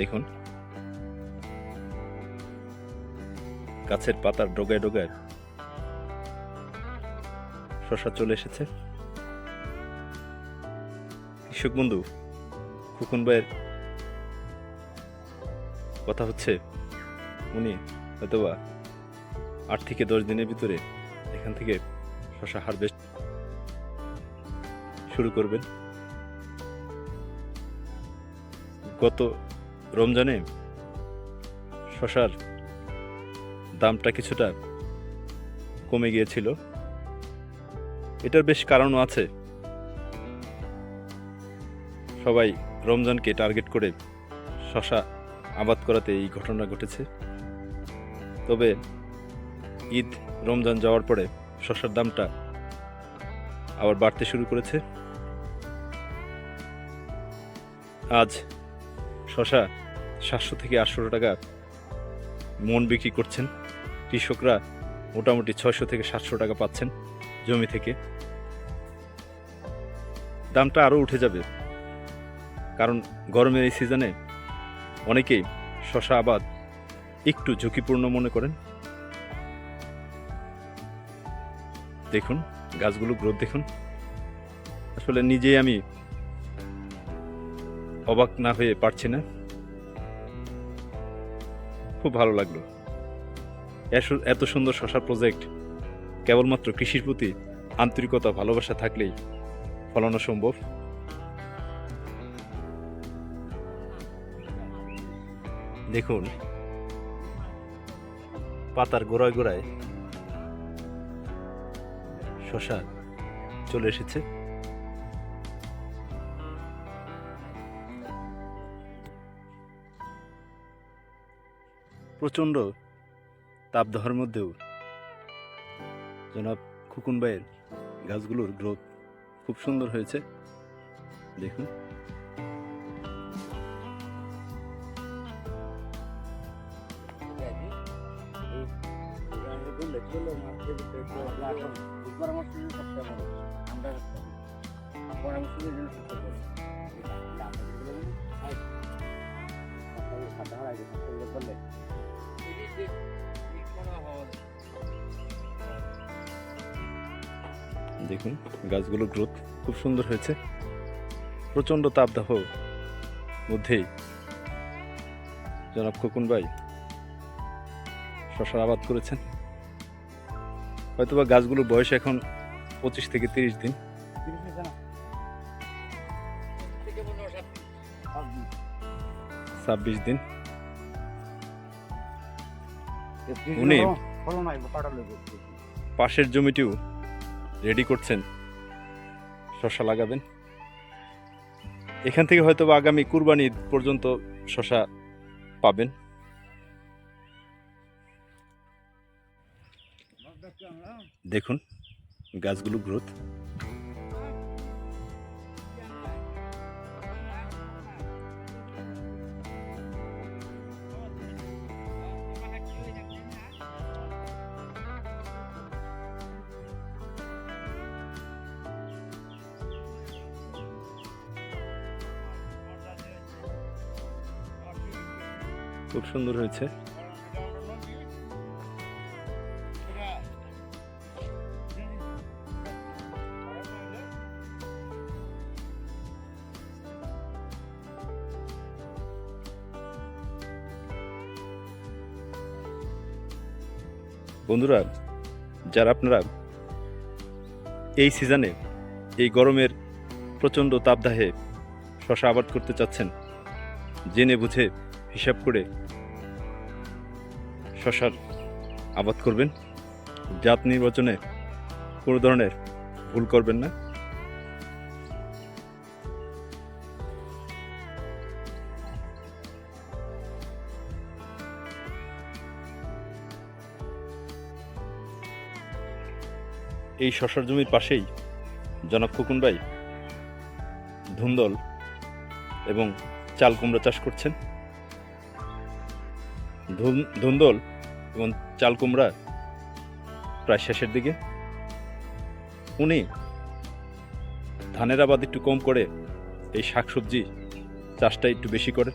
দেখুন। গাছের পাতার ডোগায় ডোগায় শশা চলে এসেছে। কৃষক বন্ধু, খুকুন ভাইয়ের কথা হচ্ছে, উনি হয়তোবা আট থেকে দশ দিনের ভিতরে এখান থেকে শশা হারভেস্ট শুরু করবেন। গত রমজানে শশার দামটা কিছুটা কমে গিয়েছিল। এটার বেশ কারণও আছে। সবাই রমজানকে টার্গেট করে শশা আবাদ করাতে এই ঘটনা ঘটেছে। তবে ঈদ, রমজান যাওয়ার পরে শশার দামটা আবার বাড়তে শুরু করেছে। আজ শশা, সাতশো থেকে আটশো টাকা মন বিক্রি করছেন। কৃষকরা মোটামুটি ছয়শো থেকে সাতশো টাকা পাচ্ছেন জমি থেকে। দামটা আরও উঠে যাবে, কারণ গরমের এই সিজনে অনেকেই শশা আবাদ একটু ঝুঁকিপূর্ণ মনে করেন। দেখুন, গাছগুলো গ্রোথ দেখুন। আসলে নিজেই আমি অবাক না হয়ে পারছি না। খুব ভালো লাগল। এত সুন্দর শশা প্রজেক্ট কেবলমাত্র কৃষির প্রতি আন্তরিকতা, ভালোবাসা থাকলেই ফলানো সম্ভব। দেখুন, পাতার গোড়ায় গোড়ায় শশা চলে এসেছে। প্রচণ্ড তাপদাহের মধ্যেও। জনাব খুকুন ভাইয়ের গাছগুলোর গ্রোথ খুব সুন্দর হয়েছে। দেখুন। দেখুন, গাছগুলোর গ্রোথ খুব সুন্দর হয়েছে। প্রচণ্ড তাপদাহ মধ্যেই। জনাব খোকন ভাই, শশার আবাদ করেছেন। হয়তোবা গাছগুলোর বয়স এখন পঁচিশ থেকে তিরিশ দিন। ছাব্বিশ দিন। উনি? পাশের জমিটিও রেডি করছেন। শশা লাগাবেন। এখান থেকে হয়তো আগামী কুরবানি ঈদ পর্যন্ত শশা পাবেন। দেখুন গাছগুলো গ্রোথ। সুন্দর হয়েছে। বন্ধুরা, যারা আপনারা এই সিজনে এই গরমের প্রচণ্ড তাপদাহে শশা আবাদ করতে চাচ্ছেন, জেনে বুঝে হিসাব করে শশার আবাদ করবেন। জাত নির্বাচনে কোনো ধরনের ভুল করবেন না। এই শশার জমির পাশেই জনাব খোকন ভাই ধুন্দল এবং চাল কুমড়া চাষ করছেন। ধুন্দল এবং চালকুমড়া প্রায় শেষের দিকে। উনি ধানের আবাদ একটু কম করে এই শাকসবজি চাষটা একটু বেশি করে।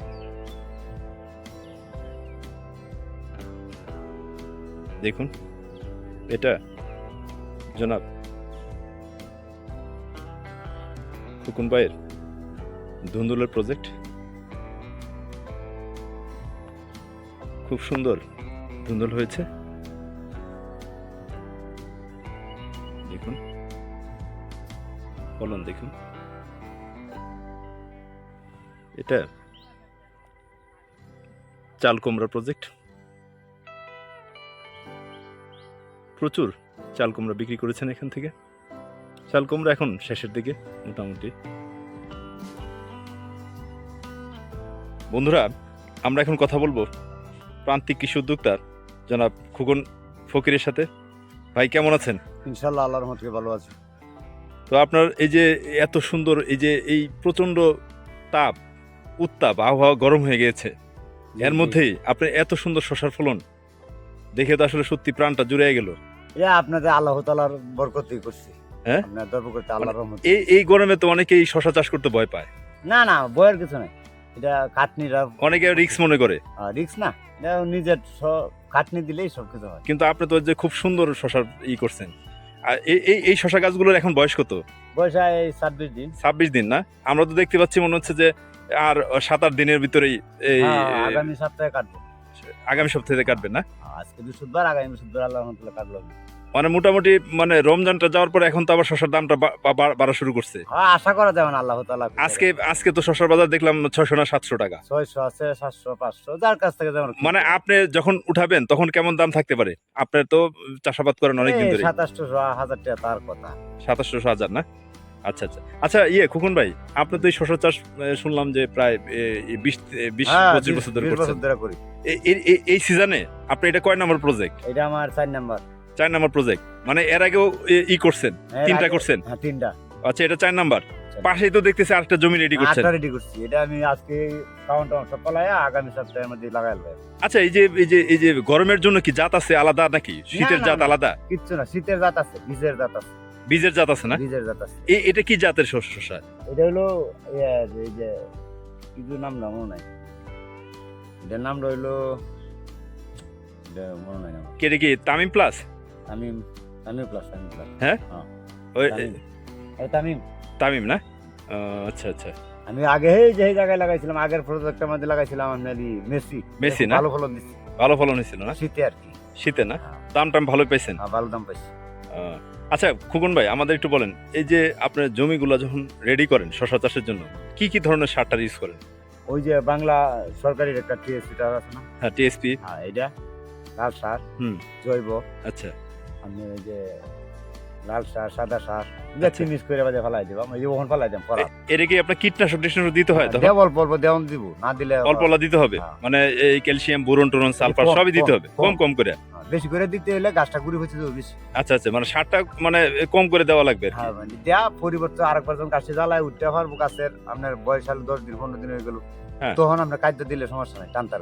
দেখুন, এটা জনাব খুকুন ভাইয়ের ধুন্দুলের প্রজেক্ট। খুব সুন্দর। ধুন্দুল হয়েছে। দেখুন। ফলন দেখুন। এটা চাল কুমড়া প্রজেক্ট প্রচুর চাল কুমড়া বিক্রি করেছেন এখান থেকে। চাল কুমড়া এখন শেষের দিকে, মোটামুটি। বন্ধুরা, আমরা এখন কথা বলব প্রান্তিক কৃষি উদ্যোক্তা জনাব খুগন ফকিরের সাথে। ভাই কেমন আছেন? ইনশাল্লাহ আল্লাহর রহমতে ভালো আছে। তো আপনার এই যে এত সুন্দর এই যে এই প্রচণ্ড তাপ উত্তাপ আবহাওয়া গরম হয়ে গিয়েছে এর মধ্যেই আপনি এত সুন্দর শশার ফলন দেখে তো আসলে সত্যি প্রাণটা জুড়ে গেল। এটা আপনাদের আল্লাহ তালার বরকতই করছি। হ্যাঁ? আপনার দর্ব করতে আল্লাহর রহমত এই এই গরমে তো অনেকেই শশা চাষ করতে ভয় পায়। না না বয়ের কিছু নাই। এটা কাটনিরা অনেকে রিস্ক মনে করে। রিক্স না এটা নিজের কাটনি দিলেই সব কিছু হয়। কিন্তু আপনি তো যে খুব সুন্দর শশার ই করছেন। এই এই এই শশা গাছগুলোর এখন বয়স কত? বয়সা এই ছাব্বিশ দিন। ছাব্বিশ দিন না? আমরা তো দেখতে পাচ্ছি মনে হচ্ছে যে আর সাত আট দিনের ভিতরেই এই হ্যাঁ, আগামী সপ্তাহে কাটবে। আগামী সপ্তাহে কাটবেন না? আজকে বৃহস্পতিবার আগামী বৃহস্পতিবার আল্লাহ কাটলো। মানে মোটামুটি মানে রমজানটা যাওয়ার পর এখন তো আবার শশার দামটা বাড়া শুরু করছে। আশা করা যাবে না আল্লাহ তালা আজকে আজকে তো শশার বাজার দেখলাম ছয়শো না সাতশো টাকা। ছয়শো আছে সাতশো পাঁচশো যার কাছ থেকে যেমন মানে আপনি যখন উঠাবেন তখন কেমন দাম থাকতে পারে? আপনার তো চাষাবাদ করেন অনেকদিন ধরে। সাতাশশো হাজার টাকা তার কথা। সাতাশশো হাজার না? আচ্ছা আচ্ছা। আচ্ছা ইয়ে খুকুন ভাই আপনি তো এই শশা চাষ শুনলাম যে প্রায় বিশ বিশ হ্যাঁ, পঁচিশ বছর ধরে করছেন। এই সিজনে আপনি এটা কয় নম্বর প্রজেক্ট এটা আমার চার নাম্বার। চার নম্বর প্রজেক্ট মানে এর আগেও ই করছেন তিনটা করছেন? হ্যাঁ তিনটা। আচ্ছা এটা চার নাম্বার। পাশেই তো দেখতেছি আরেকটা জমি রেডি করছেন। আটটা রেডি করছি। এটা আমি আজকে কাউন্ট টাউন সব পালাই আগামী সপ্তাহের মধ্যে লাগাই আলবে আচ্ছা এই যে এই যে এই যে গরমের জন্য কি জাত আছে আলাদা নাকি? শীতের জাত আলাদা? কিচ্ছু না শীতের জাত আছে বীজের জাত আছে। বীজের জাত আছে না? বীজের জাত আছে। এ- এটা কি জাতের শস্য শস্য এটা হলো ইয়ে, এই যে কিছু নাম না মনে নাই। এটার নাম রইল এটা মনে নাই কেটে কি Tamim plus? Tamim Tamim plus Tamim plus ওই তামিম। তামিম। না? আচ্ছা আচ্ছা। আমি আগে যে জায়গায় লাগাইছিলাম আগের প্রজেক্টের মধ্যে লাগাইছিলাম আমি মেসি। মেসি না? ভালো ফলন দিচ্ছি। ভালো ফলন হয়েছিল না? শীতে আর কি। শীতে না? হ্যাঁ, দাম টাম ভালো পাইছেন? হ্যাঁ, ভালো দাম পাইছি। আচ্ছা খুকুন ভাই আমাদের একটু বলেন এই যে আপনার জমিগুলো যখন রেডি করেন শশা চাষের জন্য কি কি ধরনের সারটা ইউজ করেন? ওই যে বাংলা সরকারির একটা টিএসসিটা আছে না? হ্যাঁ টিএসপি হ্যাঁ এটা লাল সার হুম। জৈব। আচ্ছা। ওই যে লাল সার সাদা সার আচ্ছা। দেখছি করে বাজে ফেলাই দিব আমি ওখানে ফেলাই দিলাম পরা এটা কি আপনার কীটনাশক টিটনাশক দিতে হয় তখন দেব অল্প অল্প দেওয়ান দিব না দিলে অল্প অল্প দিতে হবে হ্যাঁ। মানে এই ক্যালসিয়াম বোরন টোরন সালফার সবই দিতে হবে কম। কম করে হ্যাঁ, বেশি করে দিতে হলে গাছটা গুড়ি হচ্ছে তো বেশি আচ্ছা আচ্ছা মানে সারটা মানে কম করে দেওয়া লাগবে হ্যাঁ মানে দেয়া পরিবর্তে আরেকবার যখন গাছে জ্বালায় উঠতে পারব গাছের আপনার বয়স হলো দশ দিন পনেরো দিন হয়ে গেল হ্যাঁ। তখন আমরা খাদ্য দিলে সমস্যা নাই টানতার।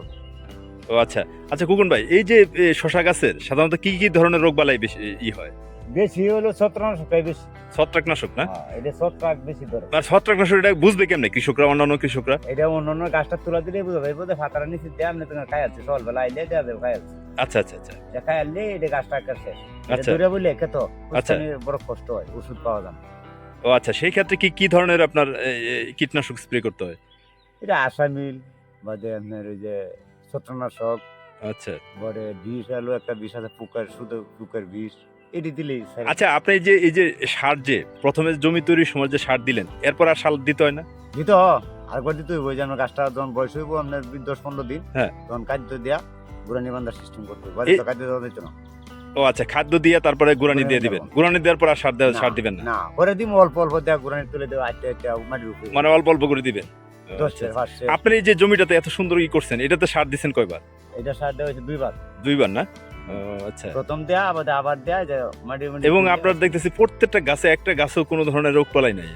ও আচ্ছা আচ্ছা কুকুন ভাই এই যে শশা গাছের সাধারণত কি কি ধরনের রোগ বালাই বেশি ই হয়? বেশি হলো ছত্রাকটাই বেশি। ছত্রাকনাশক না? হ্যাঁ, এটা ছত্রাক বেশি ধরে। আর ছত্রাকনাশক এটা বুঝবে কেমনে কৃষকরা অন্যান্য কৃষকরা? এটা অন্য অন্য গাছটা তুলা দিলে বুঝবে এই বোধহয় ফাঁকাটা নিচে দিয়ে আপনি তোমার খাই আছে সকালবেলা আইলে দেওয়া দেবে খাই আছে আচ্ছা আচ্ছা আচ্ছা। এটা খাই আনলে এটা গাছটা এটা আচ্ছা। দূরে বলে খেত আচ্ছা। বড় কষ্ট হয় ওষুধ পাওয়া যায়। ও আচ্ছা সেই ক্ষেত্রে কি কি ধরনের আপনার কীটনাশক স্প্রে করতে হয়? এটা আশা মিল বাদে আপনার ওই যে ছত্রনাশক আচ্ছা। পরে বিষ আলু একটা বিষ আছে পুকার শুধু পুকার বিষ। এটি দিলেই আচ্ছা আপনি যে এই যে সার যে প্রথমে জমি তৈরির সময় যে সার দিলেন এরপর আর সার দিতে হয় না? দিত আরেকবার দিতে হইব যেন গাছটা যখন বয়স হইব আপনার দশ পনেরো দিন হ্যাঁ। তখন খাদ্য দেয়া গুড়ানি বান্ধার সিস্টেম করতে হবে। খাদ্য দেওয়া দিত না। ও আচ্ছা খাদ্য দিয়ে তারপরে গুড়ানি দিয়ে দিবেন। দেবো। গুড়ানি দেওয়ার পর আর সার দেওয়া সার দিবেন না? পরে দিম অল্প অল্প গুড়ানি তুলে দেওয়া আটটা আটটা মাটির উপরে। মানে অল্প অল্প করে দিবেন? সের। আপনি এই যে জমিটাতে এত সুন্দর ই করছেন এটাতে সার দিচ্ছেন কয়বার? এটা সার দেওয়া হয়েছে দুইবার। দুইবার না? আচ্ছা। প্রথম দেয়া আবার আবার দেয়া যে মধ্যে এবং আপনার দেখতেছি প্রত্যেকটা গাছে একটা গাছেও কোনো ধরনের রোগ পালাই নাই।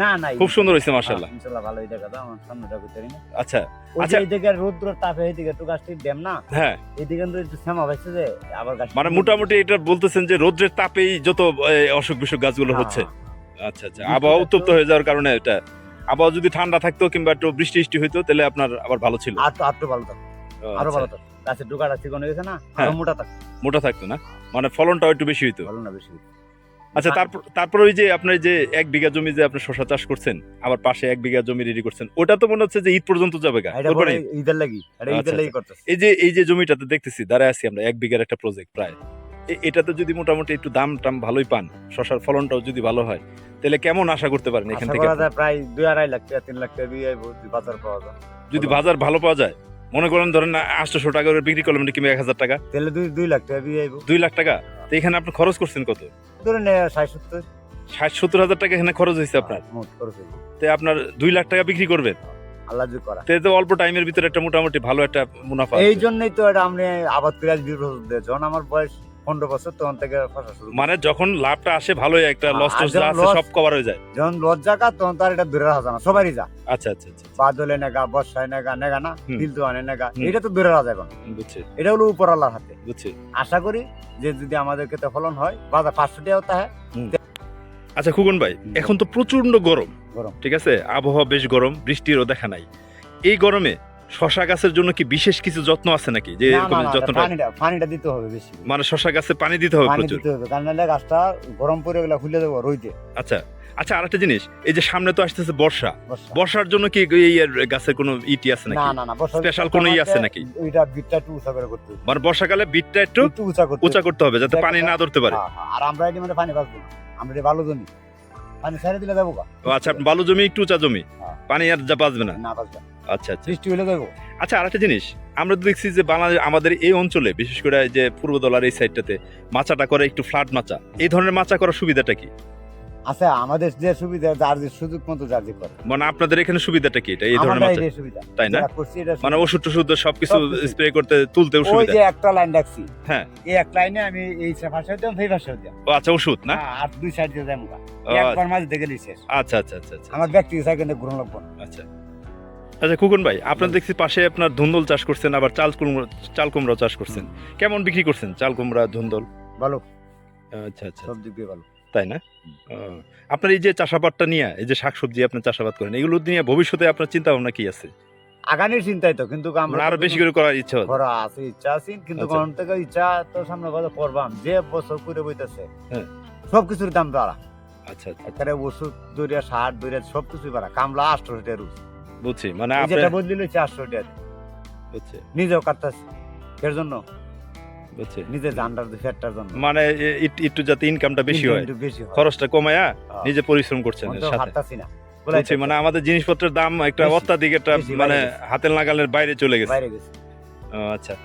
না না খুব সুন্দর হয়েছে মার্শাল্লাহ ইনশাআল্লাহ ভালো এই দেখা দাও আমার সামনেটা না। আচ্ছা আচ্ছা। এইদিকে রৌদ্র তাপে এইদিকে একটু গাছটি না? হ্যাঁ। এইদিকে কিন্তু একটু শ্যামা পাইছে যে আবার গাছ মানে মোটামুটি এটা বলতেছেন যে রোদ্রের তাপেই যত অসুখ বিসুখ গাছগুলো হচ্ছে। আচ্ছা আচ্ছা। আবহাওয়া উত্তপ্ত হয়ে যাওয়ার কারণে এটা আবহাওয়া যদি ঠান্ডা থাকতো কিংবা একটু বৃষ্টি বৃষ্টি হইতো তাহলে আপনার আবার ভালো ছিল। আর তো আর তো ভালো থাকতো। আরও আচ্ছা। ভালো থাকতো। গাছের চিকন হয়ে গেছে না? হ্যাঁ। আরও মোটা থাকে মোটা থাকতো না? মানে ফলনটাও একটু বেশি হইতো? ভালো না বেশি আচ্ছা তারপর তারপর ওই যে আপনার যে এক বিঘা জমি যে আপনি শশা চাষ করছেন আবার পাশে এক বিঘা জমি রেডি করছেন ওটা তো মনে হচ্ছে যে ঈদ পর্যন্ত যাবে গা? ঈদের লাগি আচ্ছা, আচ্ছা। এই যে এই যে জমিটাতে দেখতেছি দাঁড়ায় আছি আমরা এক বিঘার একটা প্রজেক্ট প্রায়। এটাতে যদি মোটামুটি একটু দাম টাম ভালোই পান শশার ফলনটাও যদি ভালো হয় তাহলে কেমন আশা করতে পারেন এখান থেকে প্রায় দুই আড়াই লাখ টাকা তিন লাখ টাকা দিয়ে বাজার পাওয়া যায়। যদি বাজার ভালো পাওয়া যায় মনে করেন ধরেন আটশোশো টাকা করে বিক্রি করলেন কিংবা এক হাজার টাকা তাহলে দুই দুই লাখ টাকা দিয়ে দুই লাখ টাকা তো এখানে আপনি খরচ করছেন কত? ধরে নে ষাট সত্তর। ষাট সত্তর হাজার টাকা এখানে খরচ হয়েছে আপনার। মোট তো আপনার দুই লাখ টাকা বিক্রি করবেন। আল্লাহ যদি করা। তো এতে অল্প টাইমের ভিতরে একটা মোটামুটি ভালো একটা মুনাফা এই জন্যই তো এটা আমি আবাদ করে আজ বিশ বছর দিয়ে যখন আমার বয়স পনেরো বছর তখন থেকে ফসল শুরু মানে যখন লাভটা আসে ভালোই একটা হ্যাঁ, লস টস যা আছে সব কভার হয়ে যায়। যখন লজ্জা কা তখন তো আর এটা দূরে রাখা যায় না সবারই যা। আচ্ছা আচ্ছা আচ্ছা বাদলে নেগা বর্ষায় নেগা নেগা না। দিল তো আনে নেগা। এটা তো দূরে রাখা যাবে না বুঝছি। এটা হলো উপর আল্লাহর হাতে। বুঝছি। আশা করি যে যদি আমাদের ক্ষেত্রে ফলন হয় বাজার পাঁচশো টাকাও তাহে। আচ্ছা খুকুন ভাই এখন তো প্রচণ্ড গরম। গরম। ঠিক আছে? আবহাওয়া বেশ গরম বৃষ্টিরও দেখা নাই। এই গরমে শশা গাছের জন্য কি বিশেষ কিছু যত্ন আছে নাকি? যে এরকম না, না, যত্নটা পানিটা পানিটা দিতে হবে বেশি মানে শশা গাছে পানি দিতে হবে পানি প্রচুর? দিতে হবে কারণ নাহলে গাছটা গরম পড়ে গেলে ফুলে দেবো রইতে। আচ্ছা আচ্ছা আরেকটা জিনিস এই যে সামনে তো আসতেছে বর্ষা। বর্ষা। বর্ষার জন্য কি এই গাছের কোনো ইটি আছে নাকি? না না বর্ষা Special কোনো ই আছে নাকি? ওইটা বিটটা একটু উঁচা করে করতে হবে। মানে বর্ষাকালে বিটটা একটু একটু উঁচা করতে উঁচা করতে হবে যাতে পানি না ধরতে পারে। হ্যাঁ, হ্যাঁ, আর আমরা এটি মানে পানি বাঁচবো না। আমরা ভালো জমি। পানি ছেড়ে দিলে যাব আচ্ছা বালু জমি একটু উঁচা জমি। হ্যাঁ। পানি আর যা বাঁচবে না। না বাঁচবে না। আচ্ছা আচ্ছা। বৃষ্টি হলে যাব আচ্ছা আরেকটা জিনিস আমরা তো দেখছি যে বাংলাদেশ আমাদের এই অঞ্চলে বিশেষ করে যে পূর্ব দলার এই সাইডটাতে মাচাটা করে একটু ফ্ল্যাট মাচা এই ধরনের মাচা করার সুবিধাটা কি? আচ্ছা আমাদের যে সুবিধা যার যে সুযোগ মতো যার যে করে। মানে আপনাদের এখানে সুবিধাটা কি এটা এই ধরনের মাচা? সুবিধা। তাই না? মানে ওষুধ টষুধ সবকিছু। স্প্রে করতে তুলতেও ওই যে একটা লাইন রাখছি। হ্যাঁ। এই এক লাইনে আমি এই পাশে হতাম সেই হতাম ও আচ্ছা ওষুধ না? আর দুই সাইড দিয়ে একবার মাঝে দেখে শেষ। আচ্ছা আচ্ছা আচ্ছা আচ্ছা আমার ব্যক্তিগত সাইকেলে গ্রহণ লাগবো আচ্ছা। আচ্ছা খুকুন ভাই আপনার দেখছি পাশে আপনার ধুন্দল চাষ করছেন আবার চাল কুমড়ো চাল কুমড়ো চাষ করছেন। কেমন বিক্রি করছেন চাল কুমড়া ধুন্দল? ভালো। আচ্ছা আচ্ছা। সব দিক দিয়ে ভালো। তাই না? আপনার এই যে চাষাবাদটা নিয়ে এই যে শাকসবজি আপনি চাষাবাদ করেন এগুলো নিয়ে ভবিষ্যতে আপনার চিন্তা ভাবনা কি আছে? আগানির চিন্তাই তো কিন্তু মানে আমরা আরও বেশি করে করার ইচ্ছা। করা আছে ইচ্ছা আছে কিন্তু আচ্ছা। কোন থেকে ইচ্ছা তো সামনে কথা করবাম। যে বছর করে বইতেছে হ্যাঁ। সব কিছুর দাম বাড়া। আচ্ছা আচ্ছা। ওষুধ দরিয়া সার দরিয়া সব কিছুই বাড়া। কামলা আটশো টাকা বুঝছি মানে যেটা বদলি লইছে আটশো টাকা বুঝছি। নিজেও কাটতেছে এর জন্য? বুঝছি। নিজে জানটার ফ্যাটটার জন্য। মানে একটু- যাতে ইনকামটা বেশি হয়। খরচটা কমায়া হ্যাঁ। নিজে পরিশ্রম করছেন এর সাথে। না। মানে আমাদের জিনিসপত্রের দাম একটা অত্যাধিক একটা মানে হাতের নাগালের বাইরে চলে গেছে। বাইরে গেছি। আচ্ছা।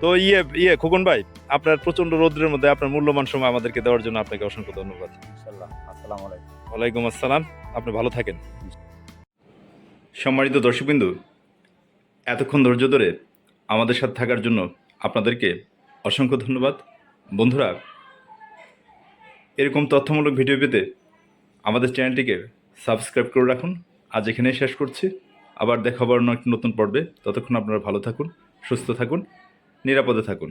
তো ইয়ে ইয়ে খোকন ভাই আপনার প্রচণ্ড রোদ্রের মধ্যে আপনার মূল্যবান সময় আমাদেরকে দেওয়ার জন্য আপনাকে অসংখ্য ধন্যবাদ। ইনশাল্লাহ আসসালামু আলাইকুম। ওয়ালাইকুম আসসালাম। আপনি ভালো থাকেন। সম্মানিত দর্শকবিন্দু, এতক্ষণ ধৈর্য ধরে আমাদের সাথে থাকার জন্য আপনাদেরকে অসংখ্য ধন্যবাদ। বন্ধুরা, এরকম তথ্যমূলক ভিডিও পেতে আমাদের চ্যানেলটিকে সাবস্ক্রাইব করে রাখুন। আজ এখানেই শেষ করছি। আবার দেখা হবে অন্য একটি নতুন পর্বে। ততক্ষণ আপনারা ভালো থাকুন, সুস্থ থাকুন, নিরাপদে থাকুন।